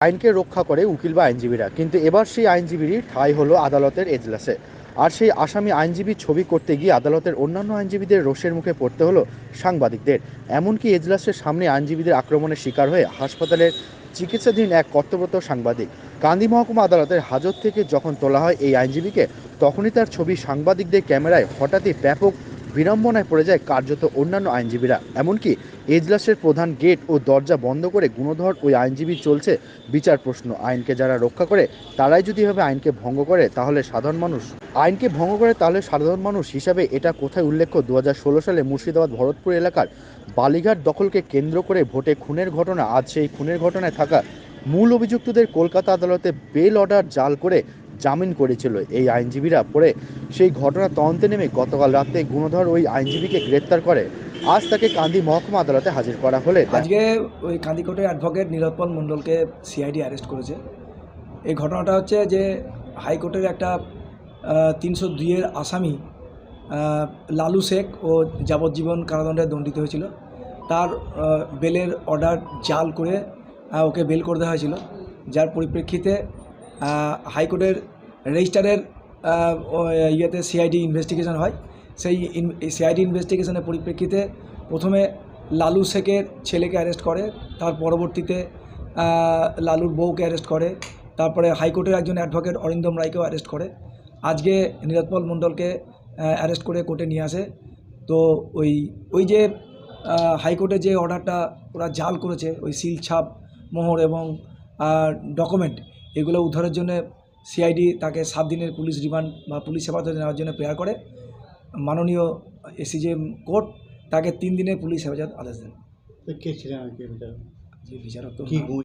আইনকে রক্ষা করে উকিল বা আইনজীবীরা। কিন্তু এবার সেই আইনজীবীরই ঠাঁই হলো আদালতের এজলাসে। আর সেই আসামি আইনজীবীর ছবি করতে গিয়ে আদালতের অন্যান্য আইনজীবীদের রোষের মুখে পড়তে হলো সাংবাদিকদের। এমনকি এজলাসের সামনে আইনজীবীদের আক্রমণের শিকার হয়ে হাসপাতালের চিকিৎসাধীন এক কর্তব্যরত সাংবাদিক কান্দি মহকুমা আদালতের হাজত থেকে যখন তোলা হয় এই আইনজীবীকে, তখনই তার ছবি সাংবাদিকদের ক্যামেরায় হঠাৎই ব্যাপক বিড়ম্বনায় পড়ে যায় কার্যত অন্যান্য আইনজীবীরা। এমনকি এজলাসের প্রধান গেট ও দরজা বন্ধ করে গুণধর ওই আইনজীবী চলছে বিচার প্রশ্ন। আইনকে যারা রক্ষা করে, তারাই যদি এভাবে আইনকে ভঙ্গ করে, তাহলে সাধারণ মানুষ? আইনকে ভঙ্গ করে তাহলে সাধারণ মানুষ হিসাবে এটা কোথায় উল্লেখ্য? দু হাজার ষোলো সালে মুর্শিদাবাদ, ভরতপুর এলাকার বালিঘাট দখলকে কেন্দ্র করে ভোটে খুনের ঘটনা, আজ সেই খুনের ঘটনায় থাকা মূল অভিযুক্তদের কলকাতা আদালতে বেল অর্ডার জাল করে জামিন করেছিল এই আইনজীবীরা পরে সেই ঘটনা তদন্তে নেমে গতকাল রাতে গুণধর ওই আইনজীবীকে গ্রেপ্তার করে। আজ তাকে কান্দি মহকুমা আদালতে হাজির করা হলে আজকে ওই কান্দিকোটের অ্যাডভোকেট নীরোৎপল মণ্ডলকে সিআইডি অ্যারেস্ট করেছে। এই ঘটনাটা হচ্ছে যে হাইকোর্টের একটা তিনশো দুইয়ের আসামি লালু শেখ ও যাবজ্জীবন কারাদণ্ডে দণ্ডিত হয়েছিল। তার বেলের অর্ডার জাল করে ওকে বেল করে দেওয়া হয়েছিল। যার পরিপ্রেক্ষিতে হাইকোর্টের রেজিস্টারের ইয়েতে সিআইডি ইনভেস্টিগেশন হয়। সেই সিআইডি ইনভেস্টিগেশনের পরিপ্রেক্ষিতে প্রথমে লালু শেখের ছেলেকে অ্যারেস্ট করে, তার পরবর্তীতে লালুর বউকে অ্যারেস্ট করে, তারপরে হাইকোর্টের একজন অ্যাডভোকেট অরিন্দম রায়কেও অ্যারেস্ট করে। আজকে নীরৎপল মণ্ডলকে অ্যারেস্ট করে কোর্টে নিয়ে আসে। তো ওই ওই যে হাইকোর্টে যে অর্ডারটা ওরা জাল করেছে, ওই সিল, ছাপ, মোহর এবং ডকুমেন্ট এগুলো উদ্ধারের জন্য সিআইডি তাকে সাত দিনের পুলিশ রিমান্ড বা পুলিশ হেফাজতে নেওয়ার জন্য প্রেয়ার করে। মাননীয় এসিজেএম কোর্ট তাকে তিন দিনের পুলিশ হেফাজত আদেশ দেন। কে ছিলেন বিচারক?